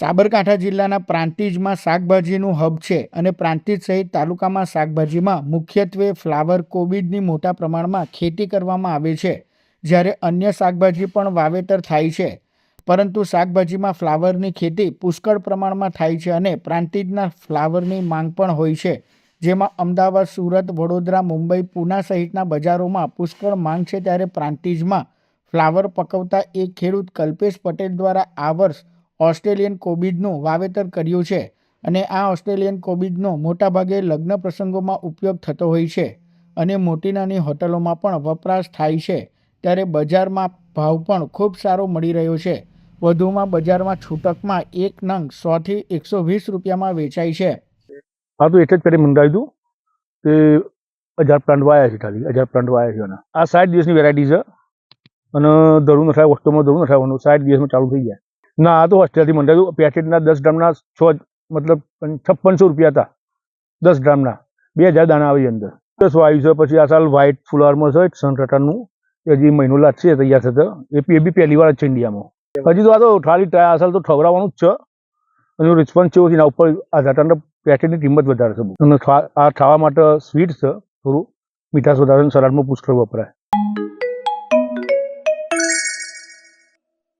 સાબરકાંઠા જિલ્લાના પ્રાંતિજમાં શાકભાજીનું હબ છે અને પ્રાંતિજ સહિત તાલુકામાં શાકભાજીમાં મુખ્યત્વે ફ્લાવર કોબીજની મોટા પ્રમાણમાં ખેતી કરવામાં આવે છે. જ્યારે અન્ય શાકભાજી પણ વાવેતર થાય છે. પરંતુ શાકભાજીમાં ફ્લાવરની ખેતી પુષ્કળ પ્રમાણમાં થાય છે અને પ્રાંતિજના ફ્લાવરની માંગ પણ હોય છે. જેમાં અમદાવાદ, સુરત, વડોદરા, મુંબઈ, પૂના સહિતના બજારોમાં પુષ્કળ માંગ છે ત્યારે પ્રાંતિજમાં ફ્લાવર પકવતા એક ખેડૂત કલ્પેશ પટેલ દ્વારા આ વર્ષ ઓસ્ટ્રેલિયન કોબીજનું વાવેતર કર્યું છે અને આ ઓસ્ટ્રેલિયન કોબીજનો મોટાભાગે લગ્ન પ્રસંગોમાં ઉપયોગ થતો હોય છે અને મોટી નાની હોટલોમાં પણ વપરાશ થાય છે ત્યારે બજારમાં ભાવ પણ ખૂબ સારો મળી રહ્યો છે. વધુમાં બજારમાં છૂટકમાં એક નંગ સોથી એકસો વીસ રૂપિયામાં વેચાય છે. હા, તો એટલે જ પેટે મંગાવ્યું હતું કે હજાર પ્લાન્ટ વાયા છે ખાલી, હજાર પ્લાન્ટ વાયા છે આ સાઠ દિવસની વેરાયટી છે અને ધરું ન થાય, વસ્તુમાં ધરું ન થવાનું સાઠ દિવસમાં ચાલુ થઈ જાય. ના, આ તો હોસ્ટેલથી મંગાવ્યું પેકેટના દસ ગ્રામના છ, મતલબ છપ્પનસો રૂપિયા હતા. દસ ગ્રામના. બે હજાર દાણા આવી અંદર. દસ વાયુ છે, પછી આ સાલ વ્હાઇટ ફુલાવરમાં છે સન એ હજી મહિનો લાગશે તૈયાર થતા એ બી- પહેલી વાર છે ઇન્ડિયામાં. હજી તો આ તો ખાલી આ સાલ તો ઠવરાવાનું જ છે. એનો રિસ્પોન્સ છે, એના ઉપર આ તારના પેકેટની કિંમત વધારે છે. અને આ ખાવા માટે સ્વીટ છે, થોડું મીઠાશ વધારે સલાડમાં પુષ્કળ વપરાય.